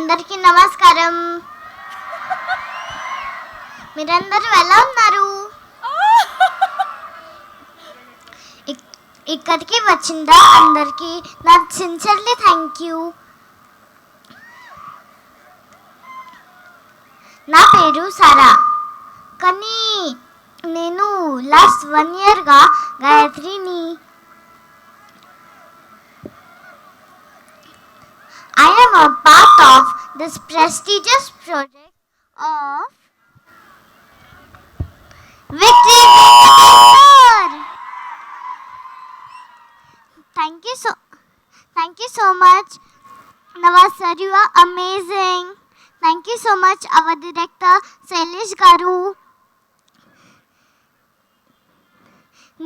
అందరికీ నమస్కారం. మీరందరూ ఎలా ఉన్నారు? ఇక్కడికి వచ్చిందా? అందరికీ నా సిన్సియర్లీ థ్యాంక్ యూ నా పేరు సారా. కానీ నేను లాస్ట్ వన్ ఇయర్గా గాయత్రిని. I am a part this prestigious project of Victory Victor. Thank you so thank you so much. Nawaz sir, you are amazing. Thank you so much, our director Sailesh Garu.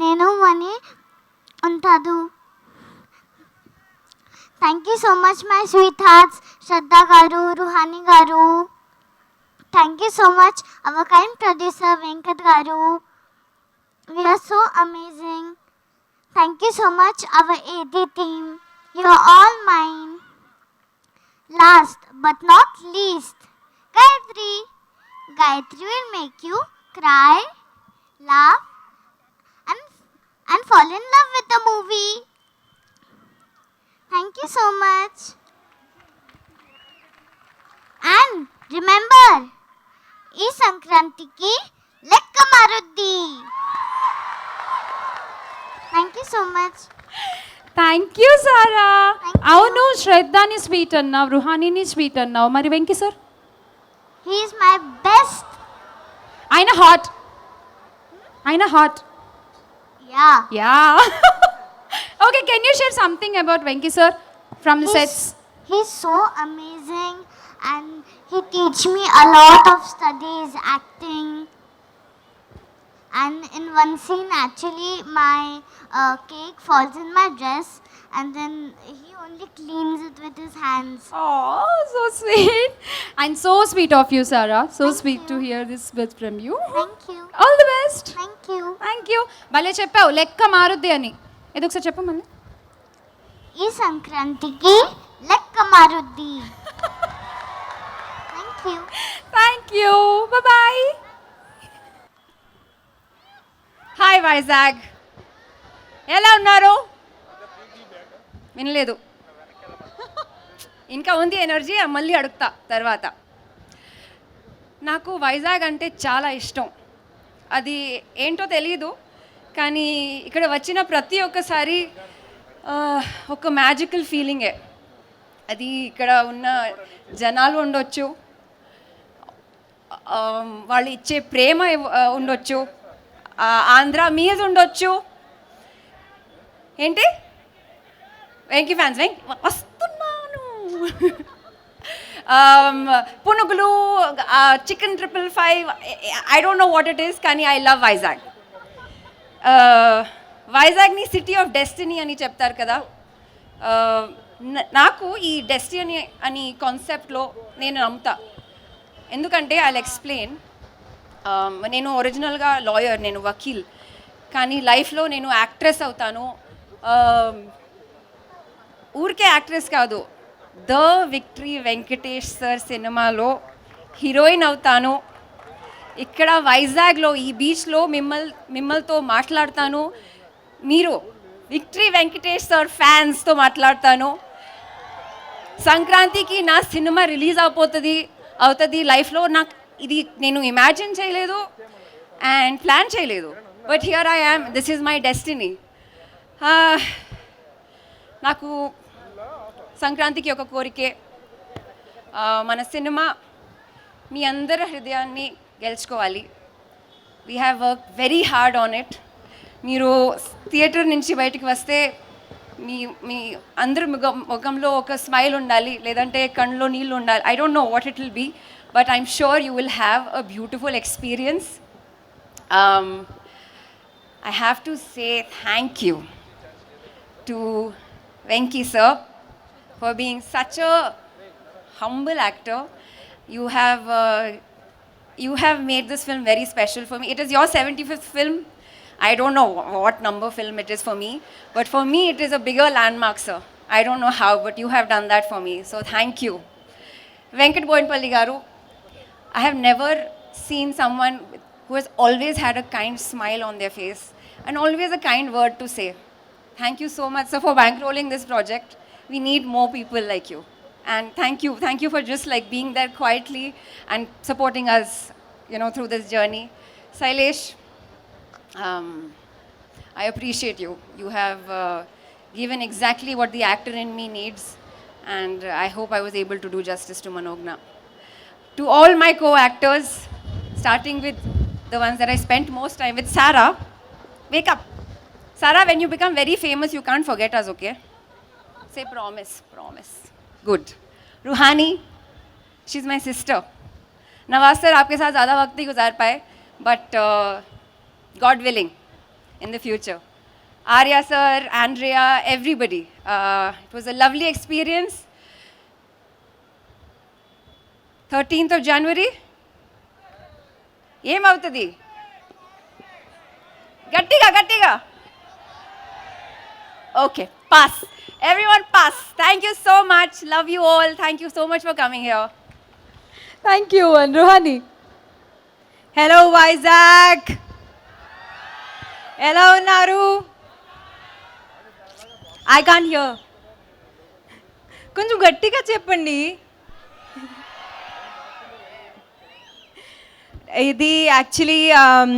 నేను మనీ ఉంటాదు Thank you so much, my sweethearts, Shraddha Garu, Ruhani Garu. Thank you so much, our kind producer, Venkat Garu. We are so amazing. Thank you so much, our AD team. You are all mine. Last but not least, Gayatri. Gayatri will make you cry, laugh, and, and fall in love with the movie. You so much. And remember, ఈ సంక్రాంతికి లెక్క మారుద్ది thank you so much thank you Sarah Thank you. అవును శ్రద్ధాని sweet అన్నావు రుహానీని sweet అన్నావు మరి Venky sir he's my best ఆయన hot ఆయన hot yeah yeah okay can you share something about Venky sir From the sets he's so amazing and he teach me a lot of studies acting and in one scene actually my uh, cake falls in my dress and then he only cleans it with his hands Oh, so sweet. And so sweet of you, Sarah. So Thank sweet you. to hear this bit from you. thank you All the best. thank you thank you భలే చెప్పావు లెక్క మారుద్ది అని ఇది ఒకసారి చెప్పు మళ్ళీ ఈ సంక్రాంతికి లెక్క మారుద్ది. Thank you thank you bye hi Vizag ఎలా ఉన్నారు? వినలేదు. ఇంకా ఉంది ఎనర్జీ మళ్ళీ అడుగుతా తర్వాత. నాకు వైజాగ్ అంటే చాలా ఇష్టం. అది ఏంటో తెలియదు కానీ ఇక్కడ వచ్చిన ప్రతి ఒక్కసారి ఒక మ్యాజికల్ ఫీలింగే అది ఇక్కడ ఉన్న జనాలు ఉండొచ్చు. వాళ్ళు ఇచ్చే ప్రేమ ఉండొచ్చు. ఆంధ్ర మీద ఉండొచ్చు. ఏంటి? వెంకీ ఫ్యాన్స్ వెంక్ వస్తున్నాను. పునుగులు chicken triple five I don't know what it is కానీ ఐ లవ్ వైజాగ్ వైజాగ్ని సిటీ ఆఫ్ డెస్టినీ అని చెప్తారు కదా. నాకు ఈ డెస్టినీ అని కాన్సెప్ట్లో నేను నమ్ముతా. ఎందుకంటే ఐ ఎక్స్ప్లెయిన్ నేను ఒరిజినల్గా లాయర్ నేను వకీల్. కానీ లైఫ్లో నేను యాక్ట్రెస్ అవుతాను. ఊరికే యాక్ట్రెస్ కాదు. ద విక్టరీ వెంకటేష్ సార్ సినిమాలో హీరోయిన్ అవుతాను. ఇక్కడ వైజాగ్లో ఈ బీచ్లో మిమ్మల్ మిమ్మల్తో మాట్లాడతాను. మీరు విక్టరీ వెంకటేష్ సార్ ఫ్యాన్స్తో మాట్లాడతాను. సంక్రాంతికి నా సినిమా రిలీజ్ అయిపోతుంది అవుతుంది లైఫ్లో నాకు ఇది నేను ఇమాజిన్ చేయలేదు అండ్ ప్లాన్ చేయలేదు. But here I am this is my destiny నాకు సంక్రాంతికి ఒక కోరికే. మన సినిమా మీ అందరి హృదయాన్ని గెలుచుకోవాలి. We have work very hard on it మీరు థియేటర్ నుంచి బయటికి వస్తే మీ మీ అందరి ముఖం ముఖంలో ఒక స్మైల్ ఉండాలి లేదంటే కళ్ళలో నీళ్ళు ఉండాలి I don't know what it will be but I'm sure you will have a beautiful experience I have to say thank you to Venky sir for being such a humble actor. You have uh, you have made this film very special for me. It is your 75th film. I don't know what number film it is for me, but for me it is a bigger landmark, sir. I don't know how, but you have done that for me. So thank you. Venkat Boinpalli Garu, I have never seen someone who has always had a kind smile on their face and always a kind word to say. Thank you so much, sir, for bankrolling this project. We need more people like you. And thank you, thank you for just like being there quietly and supporting us, you know, through this journey. Sailesh, um, I appreciate you. You have uh, given exactly what the actor in me needs, and I hope I was able to do justice to Manogna. To all my co actors, starting with the ones that I spent most time with, Sarah, wake up. Sarah, when you become very famous, you can't forget us, okay? Say promise, promise. Good. Ruhani, she's my sister. Nawaz sir आपके साथ ज़्यादा वक्त नहीं गुजार पाए but God willing, in the future. Arya sir, Andrea, everybody. Uh, it was a lovely experience. 13th of January. ఏమవుతుంది గట్టిగా గట్టిగా okay pass everyone pass thank you so much love you all thank you so much for coming here thank you and Rohani hello Vizag ఎలా ఉన్నారు? I can hear కొంచెం గట్టిగా చెప్పండి. ఇది actually um,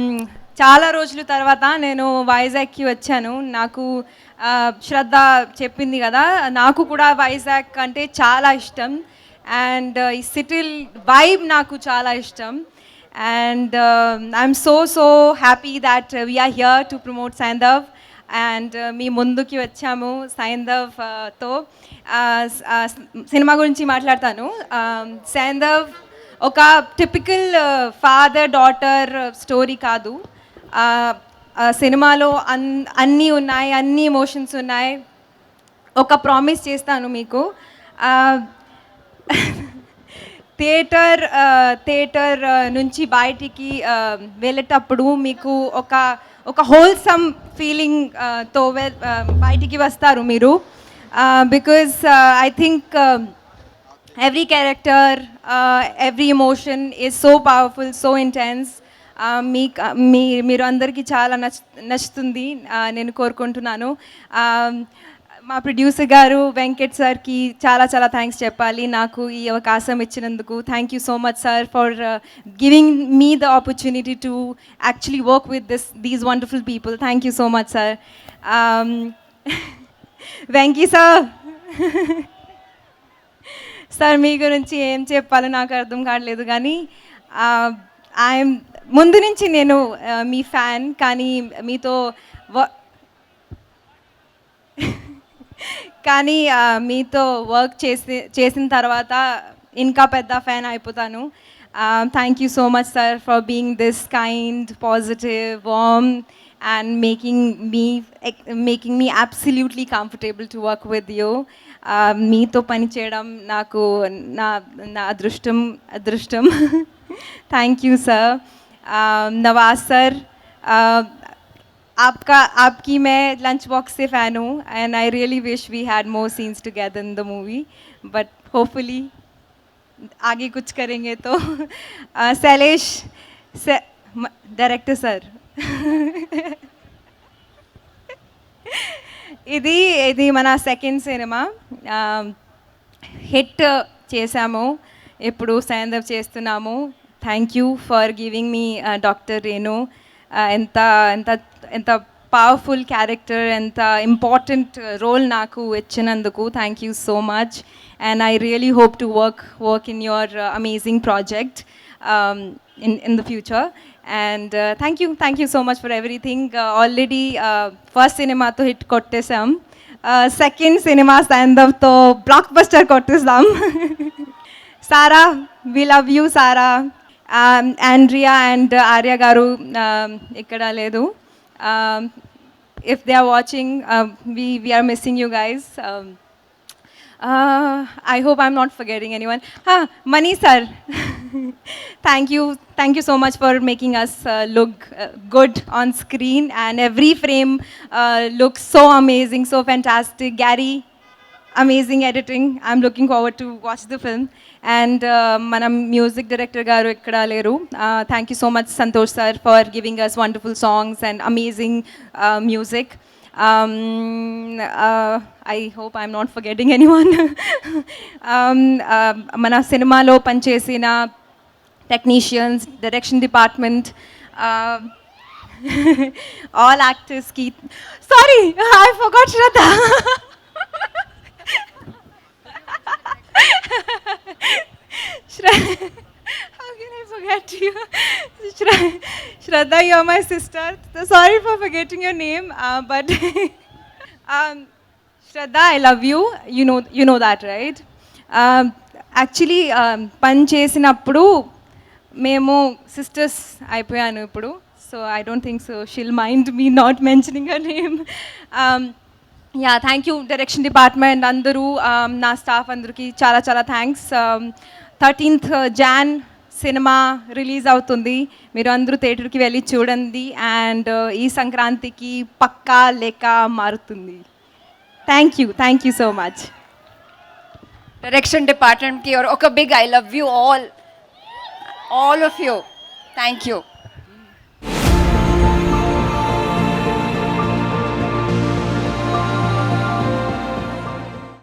చాలా రోజుల తర్వాత నేను వైజాగ్కి వచ్చాను. నాకు శ్రద్ధ చెప్పింది కదా. నాకు కూడా వైజాగ్ అంటే చాలా ఇష్టం. అండ్ uh, ఈ సిటీ వైబ్ నాకు చాలా ఇష్టం. And I'm so so happy that we're here to promote Saindhav and మీ ముందుకి వచ్చాము సైందవ్తో uh, సినిమా గురించి మాట్లాడతాను. Um, సైందవ్ ఒక టిపికల్ ఫాదర్ డాటర్ స్టోరీ కాదు. సినిమాలో అన్ అన్నీ ఉన్నాయి అన్ని ఎమోషన్స్ ఉన్నాయి. ఒక ప్రామిస్ చేస్తాను మీకు. థియేటర్ థియేటర్ నుంచి బయటికి వెళ్ళేటప్పుడు మీకు ఒక ఒక హోల్సమ్ ఫీలింగ్తో వె- బయటికి వస్తారు మీరు. Because I think every character every emotion is so powerful so intense మీ మీ మీరు అందరికీ చాలా నచ్ నచ్చుతుంది నేను కోరుకుంటున్నాను. మా ప్రొడ్యూసర్ గారు వెంకట్ సార్కి చాలా చాలా థ్యాంక్స్ చెప్పాలి. నాకు ఈ అవకాశం ఇచ్చినందుకు. Thank you so much sir for giving me the opportunity to actually work with this these wonderful people thank you so much sir Venky sir sir మీ గురించి ఏం చెప్పాలో నాకు అర్థం కావట్లేదు కానీ uh, ఐఎమ్ ముందు నుంచి నేను uh, మీ ఫ్యాన్ కానీ మీతో వ- కానీ మీతో వర్క్ చేసి చేసిన తర్వాత ఇంకా పెద్ద ఫ్యాన్ అయిపోతాను. Thank you so much sir for being this kind positive warm and making me making me absolutely comfortable to work with you మీతో పని చేయడం నాకు నా నా అదృష్టం అదృష్టం. Thank you sir Nawaz sir आपका आपकी मैं लंच बॉक्स से फ़ैन हूँ and I really wish we had more scenes together in the movie but hopefully आगे कुछ करेंगे तो uh, शैलेश डायरेक्टर सर ఇది ఇది మన సెకండ్ సినిమా హిట్ చేశాము ఇప్పుడు సైందవ్ చేస్తున్నాము thank you for giving me doctor Renu ఎంత ఎంత ఎంత పవర్ఫుల్ క్యారెక్టర్ ఎంత ఇంపార్టెంట్ రోల్ నాకు ఇచ్చినందుకు thank you so much and I really hope to work work in your amazing project in, in the future. And uh, thank you, thank you so much for everything. Uh, already uh, first cinema to hit kottesam. Uh, second cinema stand up to blockbuster Andrea and Arya garu ఇక్కడ లేదు if they are watching we we're missing you guys I hope I'm not forgetting anyone Mani sir thank you thank you so much for making us uh, look uh, good on screen and every frame uh, looks so amazing so fantastic. Gary amazing editing I'm looking forward to watch the film and మన music director గారు ఇక్కడ లేరు. Thank you so much Santosh sir for giving us wonderful songs and amazing music I hope I'm not I'm not forgetting మన సినిమాలో పనిచేసిన technicians direction department all యాక్టర్స్కి sorry I forgot Shraddha Shra- How can I forget you? Shra- Shraddha, you're my sister. So sorry for forgetting your name, uh, but um, Shraddha, I love you. You know, you know that, right? Um, actually పని చేసినప్పుడు మేము sisters అయిపోయాను ఇప్పుడు so I don't think so she'll mind me not mentioning a name yeah thank you direction department అందరూ um, నా staff అందరికీ చాలా చాలా thanks thirteenth Jan cinema release అవుతుంది. మీరు అందరూ థియేటర్కి వెళ్ళి చూడండి అండ్ uh, ఈ సంక్రాంతికి పక్కా లేక మారుతుంది. Thank you thank you so much direction డిపార్ట్మెంట్కి ఒక big I love you all all of you thank you